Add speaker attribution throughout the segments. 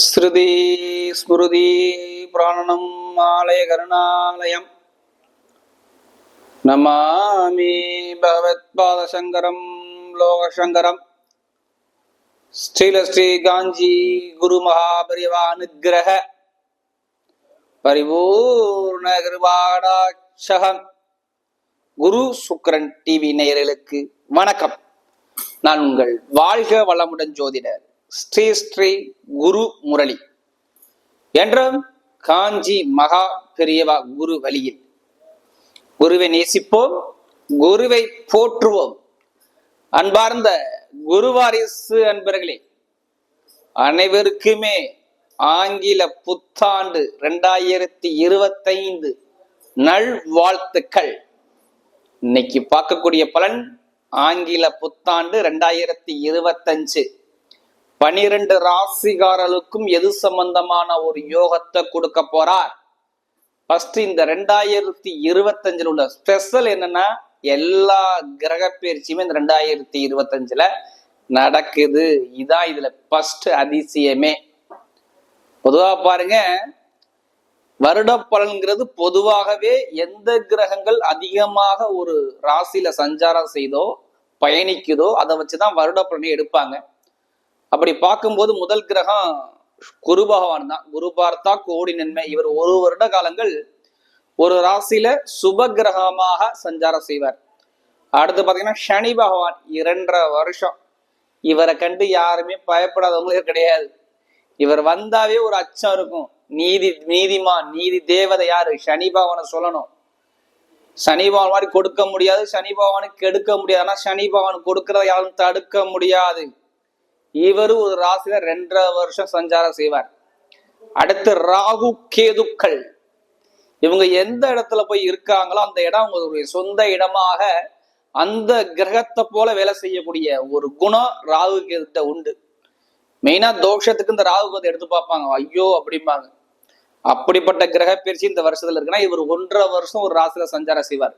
Speaker 1: ஸ்ருதி ஸ்மிருதி பிராணனம் ஆலய கருணாலயம். நமாமி பகவத்பாதசங்கரம் லோகசங்கரம். ஸ்ரீல ஸ்ரீ காஞ்சி குரு மகாபரிவா அனுகிரக பரிபூர்ண கிருபாடாட்சகம். குரு சுக்ரன் டிவி நேயர்களுக்கு வணக்கம். நான் உங்கள் வாழ்க வளமுடன் ஜோதிடர் ஸ்ரீ ஸ்ரீ குரு முரளி என்றும் காஞ்சி மகா பெரியவா குரு வழியில். குருவை நேசிப்போம் குருவை போற்றுவோம். அன்பார்ந்த குருவாரிசு அன்பர்களே அனைவருக்குமே ஆங்கில புத்தாண்டு ரெண்டாயிரத்தி இருபத்தைந்து நல்வாழ்த்துக்கள் இன்னைக்கு பார்க்கக்கூடிய பலன் ஆங்கில புத்தாண்டு ரெண்டாயிரத்தி இருபத்தஞ்சு. பனிரெண்டு ராசிகாரர்களுக்கும் எது சம்பந்தமான ஒரு யோகத்தை கொடுக்க போறார்? ஃபர்ஸ்ட் இந்த ரெண்டாயிரத்தி இருபத்தஞ்சில் உள்ள ஸ்பெஷல் என்னன்னா எல்லா கிரக பயிற்சியுமே இந்த ரெண்டாயிரத்தி இருபத்தஞ்சுல நடக்குது. இதான் இதுல ஃபர்ஸ்ட் அதிசயமே. பொதுவாக பாருங்க வருட பலன்கிறது பொதுவாகவே எந்த கிரகங்கள் அதிகமாக ஒரு ராசியில சஞ்சாரம் செய்தோ பயணிக்குதோ அதை வச்சுதான் வருட பலனை எடுப்பாங்க. அப்படி பார்க்கும்போது முதல் கிரகம் குரு பகவான் தான். குரு பார்த்தா கோடி நன்மை. இவர் ஒரு வருட காலங்கள் ஒரு ராசியில சுப கிரகமாக சஞ்சாரம் செய்வார். அடுத்து பாத்தீங்கன்னா சனி பகவான் இரண்டரை வருஷம். இவரை கண்டு யாருமே பயப்படாதவங்களே கிடையாது. இவர் வந்தாவே ஒரு அச்சம் இருக்கும். நீதி நீதிமான் நீதி தேவதை யாரு? சனி பகவானை சொல்லணும். சனி பகவான் மாதிரி கொடுக்க முடியாது. சனி பகவானுக்கு கெடுக்க முடியாது. ஆனா சனி பகவான் கொடுக்கறத யாரும் தடுக்க முடியாது. இவர் ஒரு ராசியில ரெண்டரை வருஷம் சஞ்சாரம் செய்வார். அடுத்து ராகு கேதுக்கள். இவங்க எந்த இடத்துல போய் இருக்காங்களோ அந்த இடம் அவங்களுடைய சொந்த இடமாக அந்த கிரகத்தை போல வேலை செய்யக்கூடிய ஒரு குணம் ராகு கேதுட்ட உண்டு. மெயினா தோஷத்துக்கு இந்த ராகு கேது எடுத்து பார்ப்பாங்க. ஐயோ அப்படிம்பாங்க. அப்படிப்பட்ட கிரக பயிற்சி இந்த வருஷத்துல இருக்குன்னா இவர் ஒன்றரை வருஷம் ஒரு ராசியில சஞ்சாரம் செய்வார்.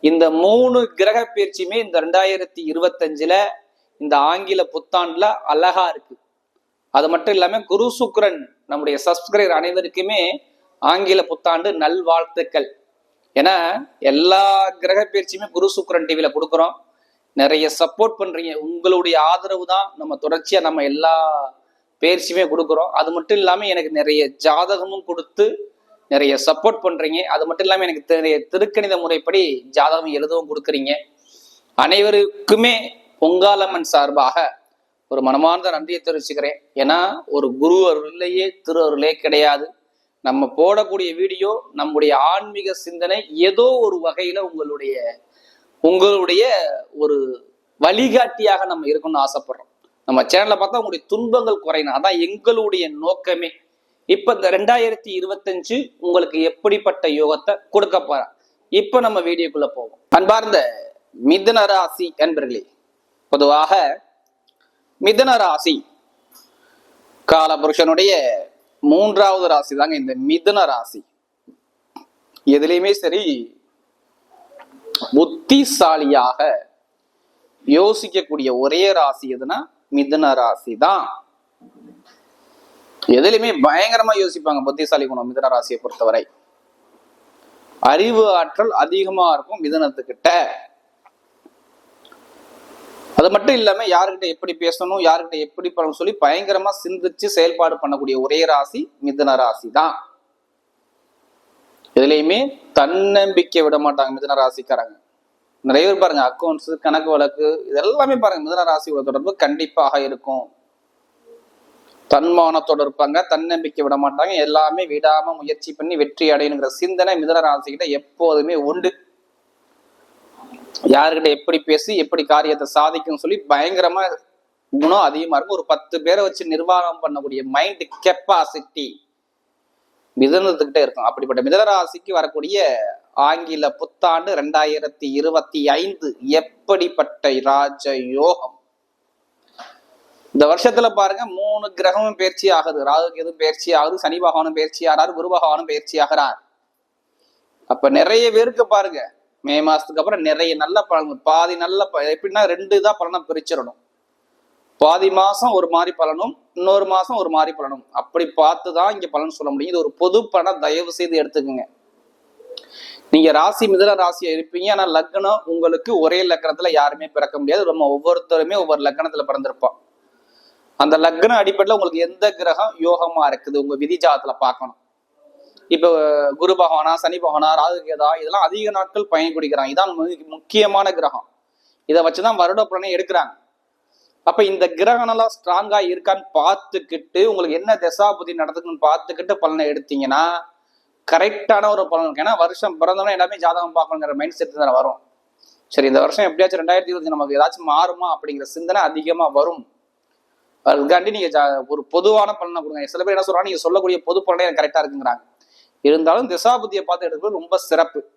Speaker 1: இந்த மூணு கிரக பயிற்சியுமே இந்த ரெண்டாயிரத்தி இருபத்தஞ்சுல இந்த ஆங்கில புத்தாண்டுல அழகா இருக்கு. அது மட்டும் இல்லாம குரு சுக்ரன் நம்முடைய சப்ஸ்கிரைபர் அனைவருக்குமே ஆங்கில புத்தாண்டு நல்வாழ்த்துக்கள். ஏன்னா எல்லா கிரக பயிற்சியுமே குரு சுக்ரன் டிவியில கொடுக்குறோம். நிறைய சப்போர்ட் பண்றீங்க. உங்களுடைய ஆதரவு தான் நம்ம தொடர்ச்சியா நம்ம எல்லா பயிற்சியுமே கொடுக்குறோம். அது மட்டும் இல்லாம எனக்கு நிறைய ஜாதகமும் கொடுத்து நிறைய சப்போர்ட் பண்றீங்க. அது மட்டும் இல்லாம எனக்கு நிறைய திருக்கணித முறைப்படி ஜாதகம் எழுதவும் கொடுக்குறீங்க. அனைவருக்குமே பொங்காலம்மன் சார்பாக ஒரு மனமார்ந்த நன்றியை தெரிவிச்சுக்கிறேன். ஏன்னா ஒரு குரு அருளையே திரு அருளே கிடையாது. நம்ம போடக்கூடிய வீடியோ நம்முடைய ஆன்மீக சிந்தனை ஏதோ ஒரு வகையில உங்களுடைய உங்களுடைய ஒரு வழிகாட்டியாக நம்ம இருக்கணும்னு ஆசைப்படுறோம். நம்ம சேனலை பார்த்தா உங்களுடைய துன்பங்கள் குறையணும். அதான் எங்களுடைய நோக்கமே. இப்ப இந்த ரெண்டாயிரத்தி இருபத்தஞ்சு உங்களுக்கு எப்படிப்பட்ட யோகத்தை கொடுக்க போறா? இப்ப நம்ம வீடியோக்குள்ள போவோம். அன்பார்ந்த மிதுன ராசி என்பர்களே பொதுவாக மிதுன ராசி காலபுருஷனுடைய மூன்றாவது ராசி தாங்க இந்த மிதுன ராசி. எதுலையுமே சரி புத்திசாலியாக யோசிக்கக்கூடிய ஒரே ராசி எதுனா மிதுன ராசி தான். எதுலையுமே பயங்கரமா யோசிப்பாங்க புத்திசாலி குணம் மிதன ராசியை பொறுத்தவரை. அறிவு ஆற்றல் அதிகமா இருக்கும் மிதனத்துக்கிட்ட. அது மட்டும் இல்லாம யாருக்கிட்ட எப்படி பேசணும் யாருக்கிட்ட எப்படி பண்ணணும் சொல்லி பயங்கரமா சிந்திச்சு செயல்பாடு பண்ணக்கூடிய ஒரே ராசி மிதுன ராசி தான். இதுலயுமே தன்னம்பிக்கை விட மாட்டாங்க மிதுன ராசிக்காரங்க. நிறைய பேர் பாருங்க அக்கௌண்ட்ஸ் கணக்கு வழக்கு இதெல்லாமே பாருங்க மிதுன ராசியோட தொடர்பு கண்டிப்பாக இருக்கும். தன்மானத்தோட இருப்பாங்க தன்னம்பிக்கை விட மாட்டாங்க எல்லாமே விடாம முயற்சி பண்ணி வெற்றி அடையணுங்கிற சிந்தனை மிதுன ராசிக்கிட்ட எப்போதுமே உண்டு. யாருக்கிட்ட எப்படி பேசி எப்படி காரியத்தை சாதிக்கும்னு சொல்லி பயங்கரமா குணம் அதிகமா இருக்கும் ஒரு பத்து பேரை வச்சு நிர்வாகம் பண்ணக்கூடிய மைண்ட் கெப்பாசிட்டி மிதனத்துக்கிட்டே இருக்கும். அப்படிப்பட்ட மிதனராசிக்கு வரக்கூடிய ஆங்கில புத்தாண்டு ரெண்டாயிரத்தி இருபத்தி ஐந்து எப்படிப்பட்ட ராஜ யோகம் இந்த வருஷத்துல பாருங்க மூணு கிரகமும் பயிற்சி ஆகுது. ராகுக்கு எதுவும் பயிற்சி ஆகுது சனி பகவானும் பயிற்சி ஆகிறார் குரு பகவானும் பயிற்சி ஆகிறார். அப்ப நிறைய பேருக்கு பாருங்க மே மாசத்துக்கு அப்புறம் நிறைய நல்ல பலன் பாதி நல்ல ப- எப்படின்னா ரெண்டு தான் பலனை பிரிச்சிடணும். பாதி மாசம் ஒரு மாதிரி பலனும் இன்னொரு மாசம் ஒரு மாதிரி பலனும். அப்படி பார்த்து தான் இங்க பலன் சொல்ல முடியும். இது ஒரு பொது பணம் தயவு செய்து எடுத்துக்கோங்க. நீங்க ராசி மிதன ராசியா இருப்பீங்க. ஆனா லக்னம் உங்களுக்கு ஒரே லக்னத்துல யாருமே பிறக்க முடியாது. நம்ம ஒவ்வொருத்தருமே ஒவ்வொரு லக்னத்துல பிறந்திருப்போம். அந்த லக்ன அடிப்படையில் உங்களுக்கு எந்த கிரகம் யோகமா இருக்குது? உங்க விதி ஜாதத்துல பார்க்கணும். இப்போ குரு பகவானா சனி பகவானா ராகு கேதா இதெல்லாம் அதிக நாட்கள் பயன் குடிக்கிறாங்க இதான் முக்கியமான கிரகம். இதை வச்சுதான் வருட பலனை எடுக்கிறாங்க. அப்ப இந்த கிரகணம்லாம் ஸ்ட்ராங்கா இருக்கான்னு பார்த்துக்கிட்டு உங்களுக்கு என்ன தசாபுதி நடத்துக்குன்னு பார்த்துக்கிட்டு பலனை எடுத்தீங்கன்னா கரெக்டான ஒரு பலன் இருக்கு. ஏன்னா வருஷம் பிறந்தவொடனே எல்லாமே ஜாதகம் பார்க்கணுங்கிற மைண்ட் செட் தானே வரும். சரி இந்த வருஷம் எப்படியாச்சும் ரெண்டாயிரத்தி இருபத்தி நமக்கு ஏதாச்சும் மாறுமா அப்படிங்கிற சிந்தனை அதிகமா வரும். அதுக்காண்டி நீங்க ஜா- ஒரு பொதுவான பலனை கொடுங்க. சில பேர் என்ன சொல்றாங்க? நீங்க சொல்லக்கூடிய பொது பலனை எனக்கு கரெக்டா இருக்குங்கிறாங்க. இருந்தாலும் திசாபுத்தியை பார்த்து எடுக்கிறது ரொம்ப சிறப்பு.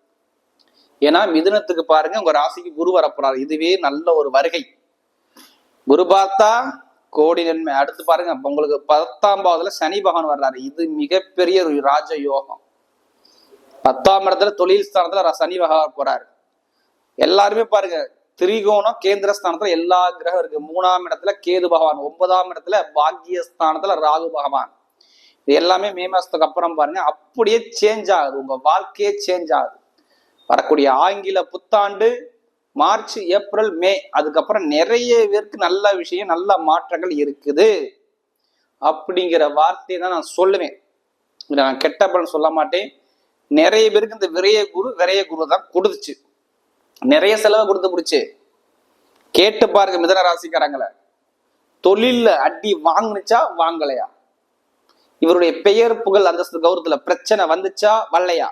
Speaker 1: ஏன்னா மிதுனத்துக்கு பாருங்க உங்க ராசிக்கு குரு வரப்போறாரு. இதுவே நல்ல ஒரு வருகை. குரு பார்த்தா கோடி நன்மை. அடுத்து பாருங்க உங்களுக்கு பத்தாம் பாவத்துல சனி பகவான் வர்றாரு. இது மிகப்பெரிய ஒரு ராஜ யோகம். பத்தாம் இடத்துல தொழில் ஸ்தானத்துல சனி பகவான் போறாரு. எல்லாருமே பாருங்க திரிகோணம் கேந்திர ஸ்தானத்துல எல்லா கிரகம் இருக்கு. மூணாம் இடத்துல கேது பகவான் ஒன்பதாம் இடத்துல பாக்கிய ஸ்தானத்துல ராகு பகவான். இது எல்லாமே மே மாதத்துக்கு அப்புறம் பாருங்க. அப்படியே சேஞ்ச் ஆகுது. உங்க வாழ்க்கையே சேஞ்ச் ஆகுது. வரக்கூடிய ஆங்கில புத்தாண்டு மார்ச் ஏப்ரல் மே. அதுக்கப்புறம் நிறைய பேருக்கு நல்ல விஷயம் நல்ல மாற்றங்கள் இருக்குது. அப்படிங்கிற வார்த்தையை தான் நான் சொல்லுவேன். நான் கெட்ட பலன் சொல்ல மாட்டேன். நிறைய பேருக்கு இந்த விரைய குரு விரைய குரு தான் கொடுத்துச்சு. நிறைய செலவை கொடுத்து பிடிச்சு கேட்டு பாருங்க மிதன ராசிக்காரங்களை. தொழில்ல அடி வாங்குனுச்சா வாங்கலையா? இவருடைய பெயர் புகழ் அந்தஸ்து கௌரவத்துல பிரச்சனை வந்துச்சா வல்லையா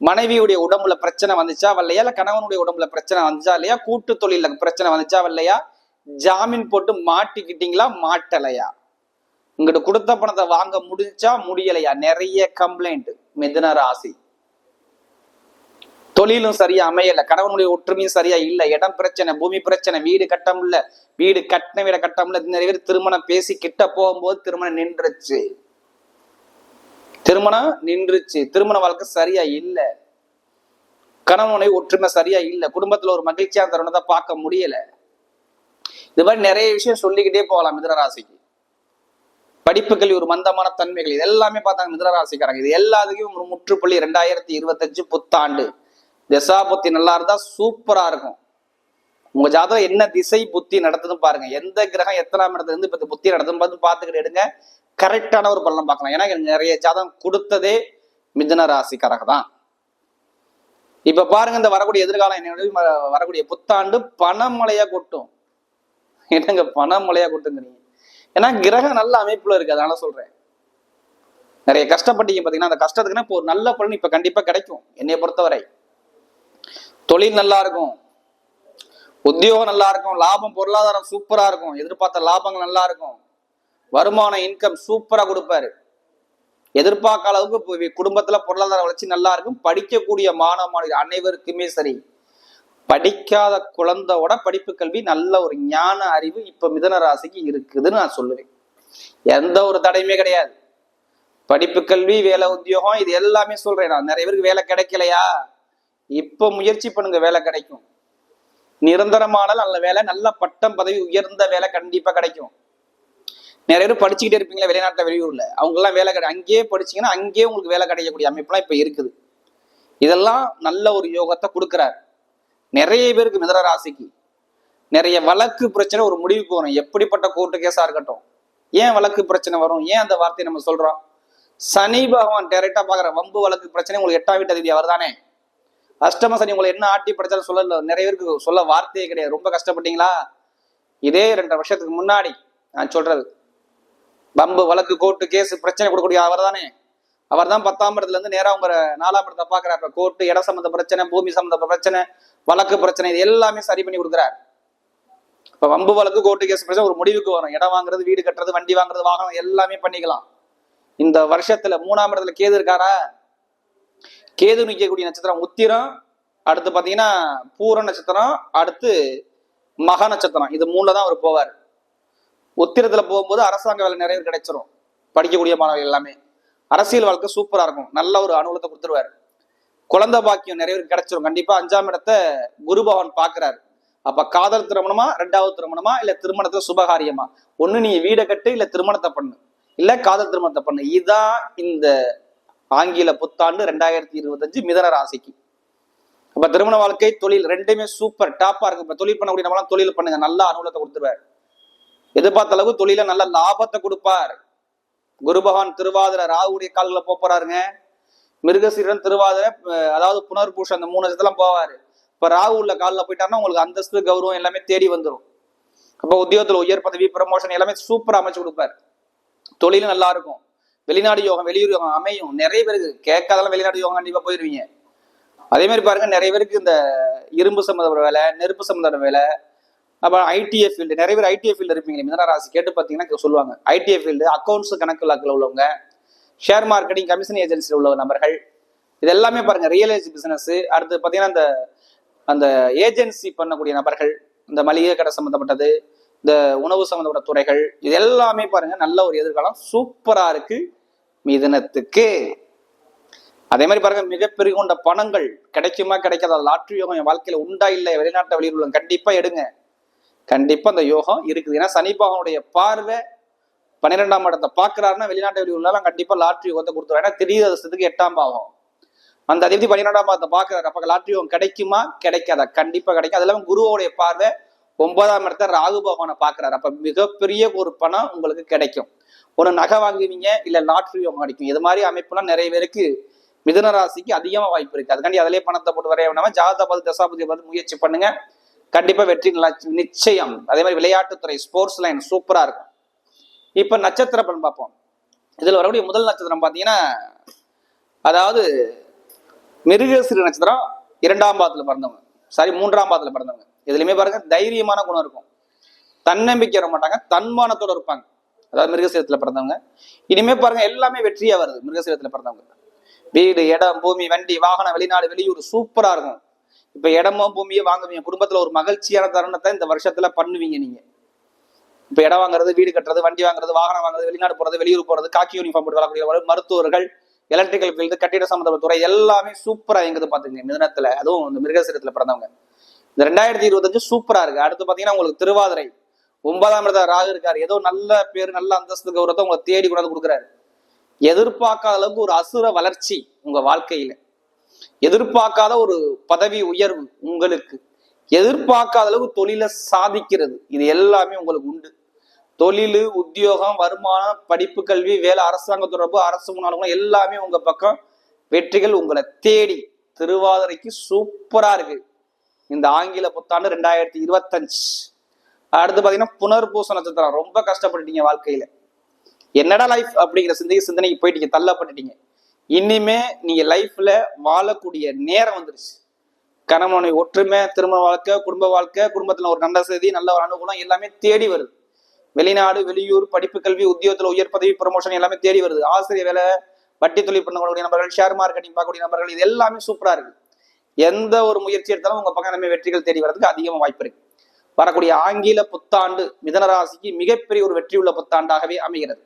Speaker 1: மனைவியுடைய உடம்புல பிரச்சனை வந்துச்சா வல்லையா இல்ல கணவனுடைய உடம்புல பிரச்சனை வந்துச்சா இல்லையா? கூட்டு தொழில பிரச்சனை வந்துச்சா வல்லையா ஜாமீன் போட்டு மாட்டிக்கிட்டீங்களா? மாட்டலையா? உங்ககிட்ட கொடுத்த பணத்தை வாங்க முடிஞ்சா முடியலையா? நிறைய கம்ப்ளைண்ட் மிதன ராசி. தொழிலும் சரியா அமையல கணவனுடைய ஒற்றுமையும் சரியா இல்ல இடம் பிரச்சனை பூமி பிரச்சனை வீடு கட்ட முடியல. வீடு கட்டின வீட கட்ட முடியல. நிறைய பேர் திருமணம் பேசி கிட்ட போகும்போது திருமணம் நின்றுச்சு. திருமணம் நின்றுச்சு. திருமண வாழ்க்கை சரியா இல்ல. கணவனுடைய ஒற்றுமை சரியா இல்ல. குடும்பத்துல ஒரு மகிழ்ச்சியான தருணத்தை பார்க்க முடியல. இது மாதிரி நிறைய விஷயம் சொல்லிக்கிட்டே போகலாம் மிதனராசிக்கு. படிப்புகள் ஒரு மந்தமான தன்மைகள். இது எல்லாமே பார்த்தாங்க மிதனராசிக்காரங்க. இது எல்லாத்துக்கும் ஒரு முற்றுப்புள்ளி ரெண்டாயிரத்தி இருபத்தஞ்சு புத்தாண்டு. திசா புத்தி நல்லா இருந்தா சூப்பரா இருக்கும். உங்க ஜாதகம் என்ன திசை புத்தி நடத்துதுன்னு பாருங்க. எந்த கிரகம் எத்தனாம் இடத்துல இருந்து இப்ப இந்த புத்தி நடத்துன்னு பார்த்து பார்த்துக்கிட்டு எடுங்க. கரெக்டான ஒரு பலன் பார்க்கலாம். ஏன்னா எனக்கு நிறைய ஜாதகம் கொடுத்ததே மிதன ராசிக்காரங்க தான் இப்ப பாருங்க இந்த வரக்கூடிய எதிர்காலம் என்ன வரக்கூடிய புத்தாண்டு பணமழையா கொட்டும். என்னங்க பணமழையா கொட்டுங்கிறீங்க. ஏன்னா கிரகம் நல்ல அமைப்புல இருக்கு அதனால சொல்றேன். நிறைய கஷ்டப்பட்டீங்க பாத்தீங்கன்னா அந்த கஷ்டத்துக்குன்னா இப்போ ஒரு நல்ல பலன் இப்ப கண்டிப்பா கிடைக்கும். என்னைய பொறுத்தவரை. தொழில் நல்லா இருக்கும். உத்தியோகம் நல்லா இருக்கும். லாபம் பொருளாதாரம் சூப்பரா இருக்கும். எதிர்பார்த்த லாபங்கள் நல்லா இருக்கும். வருமானம் இன்கம் சூப்பரா கொடுப்பாரு. எதிர்பார்க்க அளவுக்கு இப்போ குடும்பத்துல பொருளாதார வளர்ச்சி நல்லா இருக்கும். படிக்கக்கூடிய மாணவ மாணவர் அனைவருக்குமே சரி. படிக்காத குழந்தையோட படிப்பு கல்வி நல்ல ஒரு ஞான அறிவு இப்ப மிதன ராசிக்கு இருக்குதுன்னு நான் சொல்லுவேன். எந்த ஒரு தடையுமே கிடையாது. படிப்பு கல்வி வேலை உத்தியோகம் இது எல்லாமே சொல்றேன் நான். நிறைய பேருக்கு வேலை கிடைக்கலையா? இப்ப முயற்சி பண்ணுங்க வேலை கிடைக்கும். நிரந்தரமான நல்ல வேலை நல்ல பட்டம் பதவி உயர்ந்த வேலை கண்டிப்பா கிடைக்கும். நிறைய பேர் படிச்சுக்கிட்டே இருப்பீங்களா வெளிநாட்டில் வெளியூர்ல. அவங்க எல்லாம் வேலை கிடை அங்கேயே படிச்சீங்கன்னா அங்கேயே உங்களுக்கு வேலை கிடைக்கக்கூடிய அமைப்புலாம் இப்ப இருக்குது. இதெல்லாம் நல்ல ஒரு யோகத்தை கொடுக்குறாரு. நிறைய பேருக்கு மிதர ராசிக்கு. நிறைய வழக்கு பிரச்சனை ஒரு முடிவுக்கு வரும் எப்படிப்பட்ட கோர்ட்டு கேஸா இருக்கட்டும். ஏன் வழக்கு பிரச்சனை வரும்? ஏன் அந்த வார்த்தையை நம்ம சொல்றோம்? சனி பகவான் டேரக்டா பாக்குற வம்பு வழக்கு பிரச்சனை உங்களுக்கு எட்டாம் வீட்டு அதிபதி அவர் தானே? அஷ்டம சனி உங்களை என்ன ஆட்டி படிச்சாலும் சொல்ல நிறைய பேருக்கு சொல்ல வார்த்தையே கிடையாது. ரொம்ப கஷ்டப்பட்டீங்களா? இதே ரெண்டரை வருஷத்துக்கு முன்னாடி நான் சொல்றது பம்பு வழக்கு கோர்ட்டு கேஸ் பிரச்சனை கொடுக்கக்கூடிய அவர் தானே. அவர் தான் பத்தாம் இடத்துல இருந்து நேரா உங்க நாலாம் இடத்தை பாக்குறாரு கோர்ட்டு இட சம்மந்த பிரச்சனை பூமி சம்மந்த பிரச்சனை வழக்கு பிரச்சனை இது எல்லாமே சரி பண்ணி கொடுக்குறாரு. இப்ப வம்பு வழக்கு கோர்ட்டு கேஸ் பிரச்சனை ஒரு முடிவுக்கு வரும். இடம் வாங்குறது வீடு கட்டுறது வண்டி வாங்குறது வாகனம் எல்லாமே பண்ணிக்கலாம். இந்த வருஷத்துல மூணாம் இடத்துல கேது இருக்காரா? கேது நிற்கக்கூடிய நட்சத்திரம் உத்திரம் அடுத்து பார்த்தீங்கன்னா பூர நட்சத்திரம் அடுத்து மக நட்சத்திரம். இது மூணுல தான் அவர் போவார். உத்திரத்தில் போகும்போது அரசாங்க வேலை நிறைய கிடைச்சிரும். படிக்கக்கூடிய மாணவர்கள் எல்லாமே. அரசியல் வாழ்க்கை சூப்பராக இருக்கும். நல்ல ஒரு அனுகூலத்தை கொடுத்துருவாரு. குழந்தை பாக்கியம் நிறைய பேருக்கு கிடைச்சிரும். கண்டிப்பா அஞ்சாம் இடத்தை குரு பகவான் பாக்குறாரு. அப்ப காதல் திருமணமா ரெண்டாவது திருமணமா இல்ல திருமணத்துல சுபகாரியமா? ஒண்ணு நீ வீடை கட்டு இல்ல திருமணத்தை பண்ணு. இல்ல காதல் திருமணத்தை பண்ணு. இதுதான் இந்த ஆங்கில புத்தாண்டு ரெண்டாயிரத்தி இருபத்தஞ்சு மிதன ராசிக்கு. அப்ப திருமண வாழ்க்கை தொழில் ரெண்டுமே சூப்பர் டாப்பா இருக்கு. இப்ப தொழில் பண்ணக்கூடிய நம்மளாம் தொழில் பண்ணுங்க. நல்ல அனுகூலத்தை கொடுத்துருவார். எதிர்பார்த்த அளவு தொழில நல்ல லாபத்தை கொடுப்பார். குரு பகவான் திருவாதிர ராகுடைய கால்களை போறாருங்க. மிருகசீரன் திருவாதிரை அதாவது புனர்பூஷம் அந்த மூணு இடத்துலாம் போவாரு. இப்ப ராகு உள்ள காலில் போயிட்டாருன்னா உங்களுக்கு அந்தஸ்து கௌரவம் எல்லாமே தேடி வந்துடும் அப்ப உத்தியோகத்துல உயர் பதவி ப்ரமோஷன் எல்லாமே சூப்பர் அமைச்சு கொடுப்பாரு. தொழிலும் நல்லா இருக்கும். வெளிநாடு யோகம் வெளியூர் யோகம் அமையும். நிறைய பேருக்கு கேட்காதெல்லாம் வெளிநாடு யோகம் கண்டிப்பா போயிருவீங்க. அதே மாதிரி பாருங்க நிறைய பேருக்கு இந்த இரும்பு சம்மந்தப்பட்ட வேலை நெருப்பு சம்மந்தப்பட்ட வேலை அப்புறம் ஐடிஎஃப் ஃபீல்டு நிறைய பேர் ஐடிஎஃப் ஃபீல்டு இருப்பீங்களே மிதன ராசி கேட்டு பார்த்தீங்கன்னா சொல்லுவாங்க. ஐடிஎஃப் ஃபீல்டு அக்கௌண்ட்ஸ் கணக்கு லாக்கில் உள்ளவங்க ஷேர் மார்க்கெட்டிங் கமிஷன் ஏஜென்சியில் உள்ள நபர்கள் இது எல்லாமே பாருங்க ரியல் எஸ்டேட் பிசினஸ் அடுத்து பார்த்தீங்கன்னா அந்த அந்த ஏஜென்சி பண்ணக்கூடிய நபர்கள் இந்த மளிகை கடை சம்மந்தப்பட்டது இந்த உணவு சம்மந்தப்பட்ட துறைகள் இது எல்லாமே பாருங்க நல்ல ஒரு எதிர்காலம் சூப்பராக இருக்குது மிதனத்துக்கு. அதே மாதிரி பாருங்க மிகப்பெரிய கொண்ட பணங்கள் கிடைக்குமா கிடைக்காத? லாட்ரி யோகம் என் வாழ்க்கையில உண்டா இல்லை வெளிநாட்டை வெளியில் உள்ள கண்டிப்பா எடுங்க. கண்டிப்பா அந்த யோகம் இருக்குது. ஏன்னா சனி பார்வை பன்னிரெண்டாம் இடத்தை பாக்குறாருன்னா வெளிநாட்டு வெளியூர்லாம் கண்டிப்பா லாட்ரி யோகத்தை கொடுத்துருவோம் ஏன்னா திடீர் அதிர்ஷ்டத்துக்கு எட்டாம் பாவம். அந்த அதிபதி பன்னிரெண்டாம் பாவத்தை பாக்குறாரு அப்ப லாட்ரி யோகம் கிடைக்குமா? கிடைக்காதா? கண்டிப்பா கிடைக்கும். அது இல்லாம குருவோடைய பார்வை ஒன்பதாம் இடத்த ராகு பகவானை பாக்குறாரு அப்ப மிகப்பெரிய ஒரு பணம் உங்களுக்கு கிடைக்கும். ஒரு நகை வாங்குவீங்க இல்ல லாட்ரி கிடைக்கும் இது மாதிரி அமைப்புலாம் நிறைய பேருக்கு மிதுன ராசிக்கு அதிகமா வாய்ப்பு இருக்கு. அதுக்காண்டி அதிலே பணத்தை போட்டு வரைய வேணாம? ஜாதபதி தசாபதி பார்த்து முயற்சி பண்ணுங்க. கண்டிப்பா வெற்றி நல்லா நிச்சயம். அதே மாதிரி விளையாட்டுத்துறை ஸ்போர்ட்ஸ் லைன் சூப்பரா இருக்கும். இப்ப நட்சத்திர பலன் பார்ப்போம். இதுல வரக்கூடிய முதல் நட்சத்திரம் பாத்தீங்கன்னா அதாவது மிருகசிறு நட்சத்திரம் இரண்டாம் பாதத்துல பிறந்தவங்க. சாரி மூன்றாம் பாதத்துல பிறந்தவங்க. இதுலயுமே பாருங்க தைரியமான குணம் இருக்கும். தன்னம்பிக்கை வர மாட்டாங்க தன்மானத்தோட இருப்பாங்க. அதாவது மிருகசீரத்துல பிறந்தவங்க. இனிமே பாருங்க எல்லாமே வெற்றியா வருது மிருகசீரத்துல பிறந்தவங்க. வீடு இடம் பூமி வண்டி வாகனம் வெளிநாடு வெளியூர் சூப்பரா இருக்கும். இப்ப இடமும் பூமியும் வாங்குவீங்க. குடும்பத்துல ஒரு மகிழ்ச்சியான தருணத்தை இந்த வருஷத்துல பண்ணுவீங்க நீங்க. இப்ப இடம் வாங்குறது வீடு கட்டுறது வண்டி வாங்குறது வாகனம் வாங்குறது வெளிநாடு போறது வெளியூர் போறது காக்கி யூனிஃபார்ம் போட்டு வரக்கூடிய மருத்துவர்கள் எலக்ட்ரிக்கல் ஃபீல்டு கட்டிட சம்பந்தப்பட்ட துறை எல்லாமே சூப்பரா எங்குது பாத்துக்கீங்க. மிதனத்துல அதுவும் இந்த மிருகசீரத்துல பிறந்தவங்க. இந்த ரெண்டாயிரத்தி இருபத்தஞ்சு சூப்பரா இருக்கு. அடுத்து பாத்தீங்கன்னா உங்களுக்கு திருவாதிரை. ஒன்பதாம் இடத்துல ராகு இருக்காரு. ஏதோ நல்ல பேர் நல்ல அந்தஸ்து கௌரவத்தை உங்களை தேடி கொண்டாந்து கொடுக்குறாரு. எதிர்பார்க்காத அளவுக்கு ஒரு அசுர வளர்ச்சி உங்க வாழ்க்கையில. எதிர்பார்க்காத ஒரு பதவி உயர்வு உங்களுக்கு. எதிர்பார்க்காத அளவுக்கு தொழிலை சாதிக்கிறது. இது எல்லாமே உங்களுக்கு உண்டு. தொழில் உத்தியோகம் வருமானம் படிப்பு கல்வி வேலை அரசாங்க தொடர்பு அரசு முன்னாள் எல்லாமே உங்க பக்கம். வெற்றிகள் உங்களை தேடி. திருவாதிரைக்கு சூப்பரா இருக்கு. இந்த ஆங்கில புத்தாண்டு ரெண்டாயிரத்தி இருபத்தஞ்சு. அடுத்து பார்த்தீங்கன்னா புனர்பூச நட்சத்திரம். ரொம்ப கஷ்டப்பட்டுட்டீங்க வாழ்க்கையில. என்னடா லைஃப் அப்படிங்கிற சிந்தனை சிந்தனைக்கு போயிட்டீங்க தள்ளப்பட்டுட்டீங்க. இனிமே நீங்க லைஃப்ல வாழக்கூடிய நேரம் வந்துருச்சு. கணவனை ஒற்றுமை திருமண வாழ்க்கை குடும்ப வாழ்க்கை குடும்பத்துல ஒரு நல்ல செய்தி நல்ல ஒரு அனுகூலம் எல்லாமே தேடி வருது. வெளிநாடு வெளியூர் படிப்பு கல்வி உத்தியோகத்துல உயர் பதவி ப்ரமோஷன் எல்லாமே தேடி வருது. ஆசிரியர் வேலை வட்டி தொழில் பண்ணக்கூடிய நபர்கள் ஷேர் மார்க்கெட்டிங் பார்க்கக்கூடிய நபர்கள் இது எல்லாமே சூப்பரா இருக்கு. எந்த ஒரு முயற்சி எடுத்தாலும் உங்க பக்கம் நம்ம வெற்றிகள் தேடி வர்றதுக்கு அதிகமாக வாய்ப்பு இருக்கு. வரக்கூடிய ஆங்கில புத்தாண்டு மிதனராசிக்கு மிகப்பெரிய ஒரு வெற்றியுள்ள புத்தாண்டாகவே அமைகிறது.